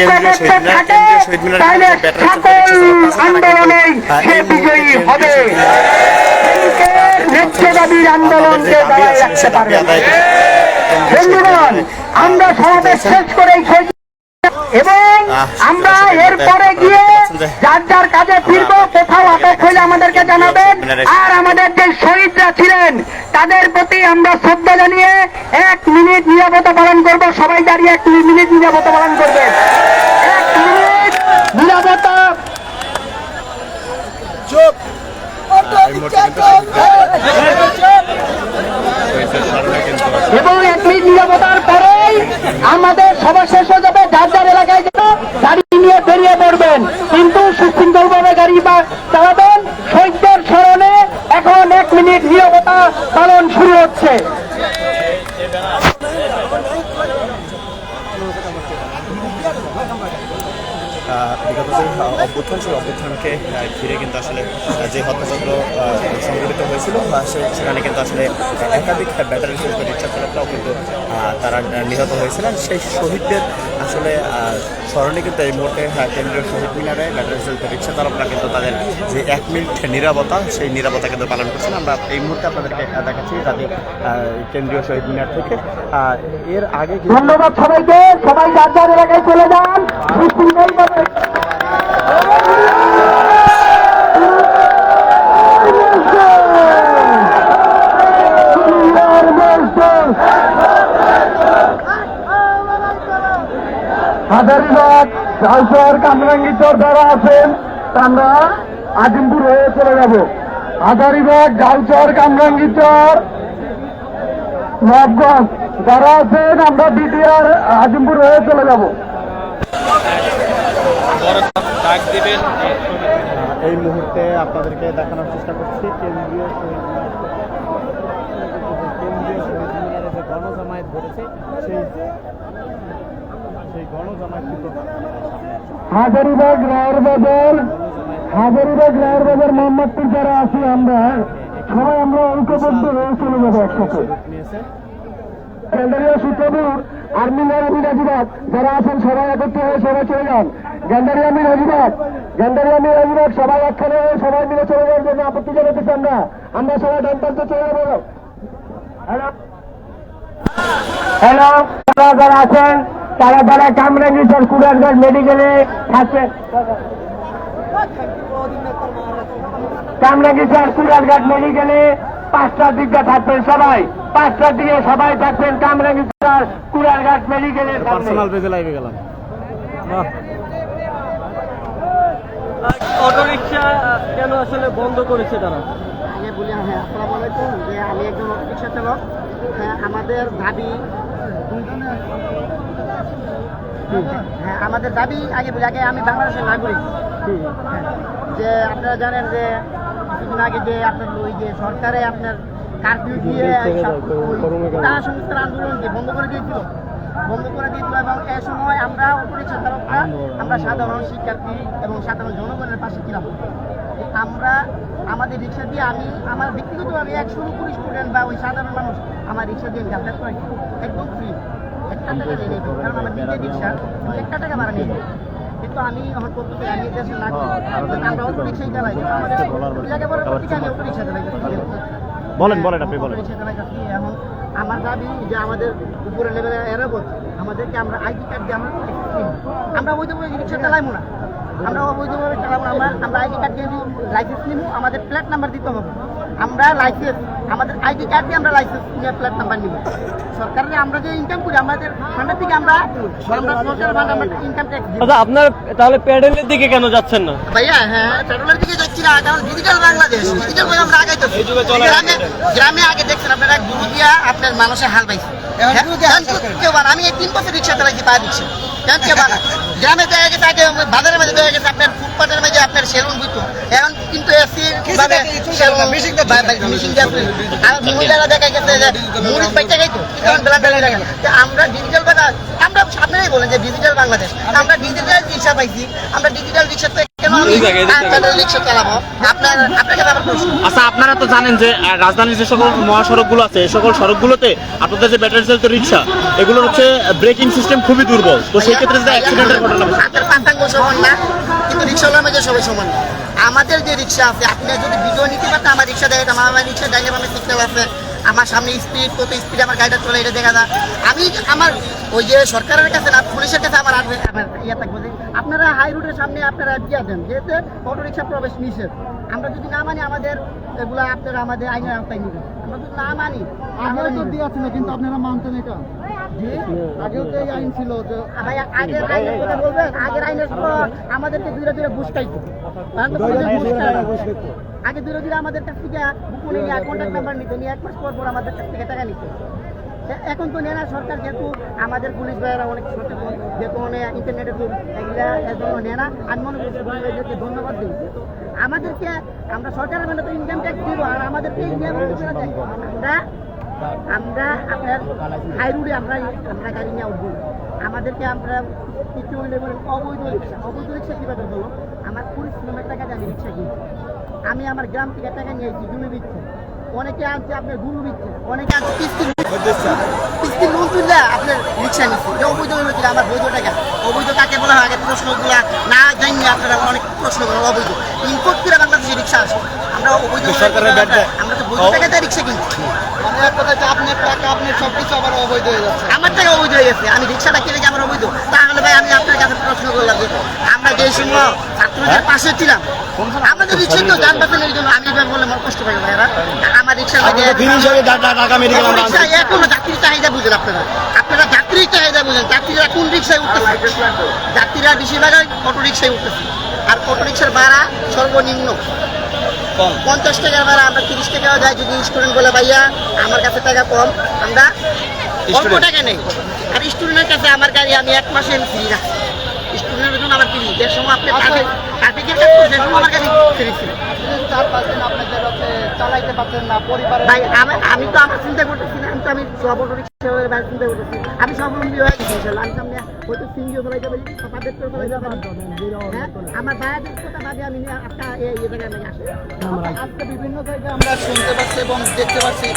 কেন্দ্রীয় শহীদ মিনার কেন্দ্রীয় শহীদ মিনার তাহলে ব্যাটারি সকল আন্দোলনেই সে বিজয়ী হবে। নেতৃত্বাদীর আন্দোলনকে দাঁড়ায় রাখতে পারবে। বন্ধুগণ আমরা সমাবেশ শেষ করেই এবং আমরা এরপরে গিয়ে যার যার কাজে ফিরবো কোথাও আটক হলে আমাদেরকে জানাবেন। আর আমাদের যে শহীদরা ছিলেন তাদের প্রতি আমরা শ্রদ্ধা জানিয়ে এক মিনিট নিরাপত্তা পালন করব। সবাই দাঁড়িয়ে এক মিনিট নিরাপত্তা পালন করবেন এক মিনিট নিরাপত্তা এবং এক মিনিট নিরাপত্তার পরেই আমাদের সভা শেষ হয়ে যাবে। যার যার এলাকায় যেন গাড়ি নিয়ে বেরিয়ে পড়বেন। কিন্তু সুশৃঙ্খল ভাবে গাড়ি বা চালাবেন। শহীদদের স্মরণে এখন এক মিনিট নিরাপত্তা পালন শুরু হচ্ছে। বিগত অভ্যুত্থান সেই অভ্যুত্থানকে ঘিরে কিন্তু আসলে যে হত্যাচন্দ্র আহ, সংঘটিত হয়েছিল সেখানে কিন্তু আসলে একাধিক ব্যাটারি শিল্পের ইচ্ছা চালকরাও কিন্তু তারা নিহত হয়েছিলেন। সেই শহীদদের আসলে স্মরণে কিন্তু এই মুহূর্তে কেন্দ্রীয় শহীদ মিনারে ব্যাটারি শিল্পের রিক্সা চালকরা কিন্তু তাদের যে এক মিনিট নিরাপত্তা সেই নিরাপত্তা কিন্তু পালন করছেন। আমরা এই মুহূর্তে আপনাদেরকে দেখাচ্ছি তাদের কেন্দ্রীয় শহীদ মিনার থেকে। এর আগে ধন্যবাদ সবাইকে। সবাই যার যার এলাকায় চলে যান। হাজারিবাগ ঝালচর কামরাঙ্গিচর যারা আছেন। তারা আজিমপুর হয়ে চলে যাব। হাজারিবাগ ঝালচর কামরাঙ্গিচর নবগঞ্জ যারা আছেন। আমরা বিটিআর আজিমপুর হয়ে চলে যাব। এই মুহূর্তে আপনাদেরকে দেখানোর চেষ্টা করছি কেন্দ্রীয় শহীদ মিনার কেন্দ্রীয় শহীদ মিনারে যে গণজামায়াত ঘটেছে সেই সেই গণজামায়াত কিন্তু হাজারিবাগ রায়ের বাজার হাজারিবাগ রায়ের বাজার মোহাম্মদপুর যারা আছি আমরা। সবাই আমরা ঐক্যবদ্ধ হয়ে চলে যাব একসাথে গ্যান্ডারিয়া সূত্রপুর আর্মি রাজিবাগ যারা আছেন সবাই একত্র হয়ে সবাই চলে যান। রাজিবাগ গ্যান্ডারিয়া আর্মি রাজিবাগ সবাই একখানে সবাই মিলে চলে যাওয়ার জন্য আপত্তি জানাতেছি আমরা। আমরা সবাই ডান প্রান্তে চলে যাব। হ্যালো হ্যালো যারা আছেন, তারা যারা কামরাঙ্গি স্যার কুড়ারগঞ্জ মেডিকেলে থাকছেন। কামরাঙ্গি স্যার কুড়ারঘাট মেডিকেলে পাঁচটার দিকটা থাকবেন সবাই। পাঁচটার দিকে সবাই থাকবেন কামরাঙ্গি স্যার কুড়ারঘাট মেডিকেলে পার্সোনাল পেজে লাইভে গেলাম। অটোরিকশা কেন আসলে বন্ধ করেছে তারা? আগে বলি হ্যাঁ আসসালামু আলাইকুম যে আমি একজন রিক্সা চালক। হ্যাঁ আমাদের দাবি হ্যাঁ আমাদের দাবি আগে বলি আগে আমি বাংলাদেশের নাগরিক। হ্যাঁ, যে আপনারা জানেন যে কিছুদিন আগে যে আপনার ওই যে সরকারে আপনার কারফিউ দিয়ে টাকা সংস্কার আন্দোলনকে বন্ধ করে দিয়েছিল। বন্ধ করে দিয়েছিল এবং এ সময় আমরা অটোরিক্সা চালকরা আমরা সাধারণ শিক্ষার্থী এবং সাধারণ জনগণের পাশে ছিলাম। আমরা আমাদের রিক্সা দিয়ে আমি আমার ব্যক্তিগতভাবে একশো কুড়ি স্টুডেন্ট বা ওই সাধারণ মানুষ আমার রিক্সা দিয়ে যাতায়াত করি একদম ফ্রি একটা টাকা নিয়ে নেই কারণ আমার নিজের রিক্সা একটা টাকা ভাড়া নিয়ে। কিন্তু আমি এখন করতে আমি দেশের নাগরিক আমরা অটো রিক্সাই চালাই। কিন্তু আমাদের লেখাপড়ার প্রতিকে আমি অটো রিক্সা চালাই বলেন বলেন আপনি বলেন। রিক্সা চালাইতেছি এখন আমার দাবি যে আমাদের উপরে লেভেলে এরাবো আমাদেরকে আমরা আইডি কার্ড দিয়ে আমরা আমরা দেবো রিক্সা চালাইবো না। আমরা অবৈধভাবে চালাবো না আমরা আমরা আইডি কার্ড দিয়ে লাইসেন্স নিব আমাদের প্লেট নাম্বার দিতে হবে। আমরা লাইসেন্স আমাদের আইডি কার্ড দিয়ে আমরা লাইসেন্স নিয়ে প্লেট নাম্বার নিব। সরকারের আমরা যে ইনকাম করি আমাদের ফান্ডের থেকে আমরা আমরা সরকারের ফান্ড আমরা ইনকাম ট্যাক্স আচ্ছা আপনার তাহলে প্যাডেলের দিকে কেন যাচ্ছেন না? ভাইয়া হ্যাঁ পেট্রোলের দিকে যাচ্ছি না কারণ ডিজিটাল বাংলাদেশ। ডিজিটাল ভাবে আমরা আগাইতেছি গ্রামে গ্রামে আগে দেখছেন আপনারা গুরু দিয়া আপনার মানুষের হাল পাইছে। হ্যাঁ, কেউ বানা আমি তিন বছর রিক্সা চালাইছি পায়ে দিচ্ছি। কেন কেউ বানা গ্রামে দেখা গেছে আগে বাজারের মাঝে দেখা গেছে আপনার ফুটপাতের মাঝে আপনার সেলুন বুঝতো এখন কিন্তু এসি ভাবে মিশিং আর মহিলারা দেখা গেছে যে মুড়ির পাইটা গাইতো এখন বেলা বেলা লাগে আমরা ডিজিটাল বাংলা আমরা আপনারাই বলেন যে ডিজিটাল বাংলাদেশ। আমরা ডিজিটাল রিক্সা পাইছি আমরা ডিজিটাল রিক্সা আচ্ছা আপনারা তো জানেন যে রাজধানীর যে সকল মহাসড়কগুলো আছে সকল সড়কগুলোতে আপনাদের যে ব্যাটারি চালিত রিক্সা এগুলোর হচ্ছে ব্রেকিং সিস্টেম খুবই দুর্বল। তো সেই ক্ষেত্রে যদি অ্যাক্সিডেন্টের ঘটনা ঘটে, সমান না কিন্তু রিক্সাওয়ালার মাঝে সবাই সমান। আমাদের যে রিক্সা আছে আপনি যদি ভিডিও নিতে পারতেন আমার রিক্সা দেখে আমার রিক্সা ডাইনে বামে সিগন্যাল আছে। আমার সামনে স্পিড কত স্পিডে আমার গাড়িটা চলে এটা দেখা যায়। আমি আমার ওই যে সরকারের কাছে না পুলিশের কাছে আমার আসবে আমার ইয়ে থাকবে যে আপনারা হাই রোডের সামনে আপনারা দিয়ে দেন। যেহেতু অটো রিক্সা প্রবেশ নিষেধ। আমরা যদি না মানি আমাদের এগুলা আপনারা আমাদের আইনের আওতায় নেবেন। আমরা যদি না মানি আগেও তো দিয়েছে না কিন্তু আপনারা মানতেন এটা। আগেও তো এই আইন ছিল যে আগের আইনের কথা বলবেন? আগের আইনের পর আমাদেরকে দুইটা দুইটা ঘুষ খাইতো এখন তো কোনোদিন ঘুষ খায় না। আগে দুইটা দুইটা আমাদের কাছ থেকে বুকুনি নিয়ে কন্ট্যাক্ট নাম্বার নিত নিয়ে এক মাস পর পর আমাদের কাছ থেকে টাকা নিত এখন তো নেয় না সরকার যেহেতু আমাদের পুলিশ ভাইয়েরা অনেক সচেতন, যেহেতু অনেক ইন্টারনেটের যুগ এগুলা এর জন্য নেয় না আমি মনে করি পুলিশ ভাইদেরকে ধন্যবাদ দিই। আমাদেরকে আমরা সরকারের মানে তো ইনকাম ট্যাক্স দিব, আর আমাদেরকে ইন্ডিয়া আমরা আমরা আপনার হাই রোডে আমরা আমরা গাড়ি নিয়ে উঠবো। আমাদেরকে আমরা কিছু হইলে বলেন, অবৈধ রিক্সা অবৈধ রিক্সা কীভাবে হলো আমার কুড়ি কিলোমিটার টাকা আমি রিক্সা কিনি আমি আমার গ্রাম থেকে টাকা নিয়েছি জমি বিচ্ছে অনেকে আনছে আপনার গুরু বিচ্ছে অনেকে আনছে কিস্তি কিস্তি লোন তুললে আপনার রিক্সা নিচ্ছে অবৈধ হইল কিনা আমার বৈধ টাকা অবৈধ কাকে বলা হয়? আগে প্রশ্নগুলো না জানিয়ে আপনারা অনেক প্রশ্ন করেন অবৈধ। ইম্পোর্ট করে বাংলাদেশে রিক্সা আসে। আমরা অবৈধ সরকারের রিক্সা কিনছি মানে এক কথা আপনার টাকা আপনার সব কিছু আবার অবৈধ হয়ে যাচ্ছে। আমার টাকা অবৈধ হয়ে গেছে। আমি রিক্সাটা কিনে কি আমার অবৈধ। তাহলে ভাই আমি আপনার কাছে প্রশ্ন করলাম যে আমরা যে সময় ছাত্রদের পাশে ছিলাম। আমাদের রিক্সা তো যান জন্য আমি এবার আমার কষ্ট পাই ভাইরা আমার। রিক্সা এখনও যাত্রীর চাহিদা বুঝেন আপনারা। আপনারা যাত্রীর চাহিদা বুঝেন। যাত্রীরা কোন রিক্সায় উঠতেছে? যাত্রীরা বেশিরভাগ অটো রিক্সায় উঠতেছে। আর অটো রিক্সার ভাড়া সর্বনিম্ন। কম। পঞ্চাশ টাকার ভাড়া আমরা তিরিশ টাকাও যাই যদি স্টুডেন্ট বলে ভাইয়া আমার কাছে টাকা কম আমরা অল্প। টাকা নেই আর স্টুডেন্টের কাছে আমার গাড়ি আমি এক মাসে ফ্রি রাখছি স্টুডেন্টের জন্য আমার ফ্রি যে সময় আপনি ট্রাফিকের কাজ করছেন আমার গাড়ি ফ্রি ছিল চার পাঁচ দিন আপনাদের হচ্ছে চালাইতে পারছেন না পরিবারের ভাই আমি আমি তো আমার চিন্তা করতেছি না আমি তো আমি সব চিন্তা করতেছি আমি স্বাবলম্বী হয়ে গেছি ইনশাল্লাহ। আমি সামনে হয়তো সিঙ্গিও চালাইতে পারি সাপাদের তো চালাইতে পারি হ্যাঁ? আমার ভাইয়াদের কথা ভাবি আমি একটা এই জায়গায় আমি আসি। আজকে বিভিন্ন জায়গায় আমরা শুনতে পাচ্ছি এবং দেখতে পাচ্ছি।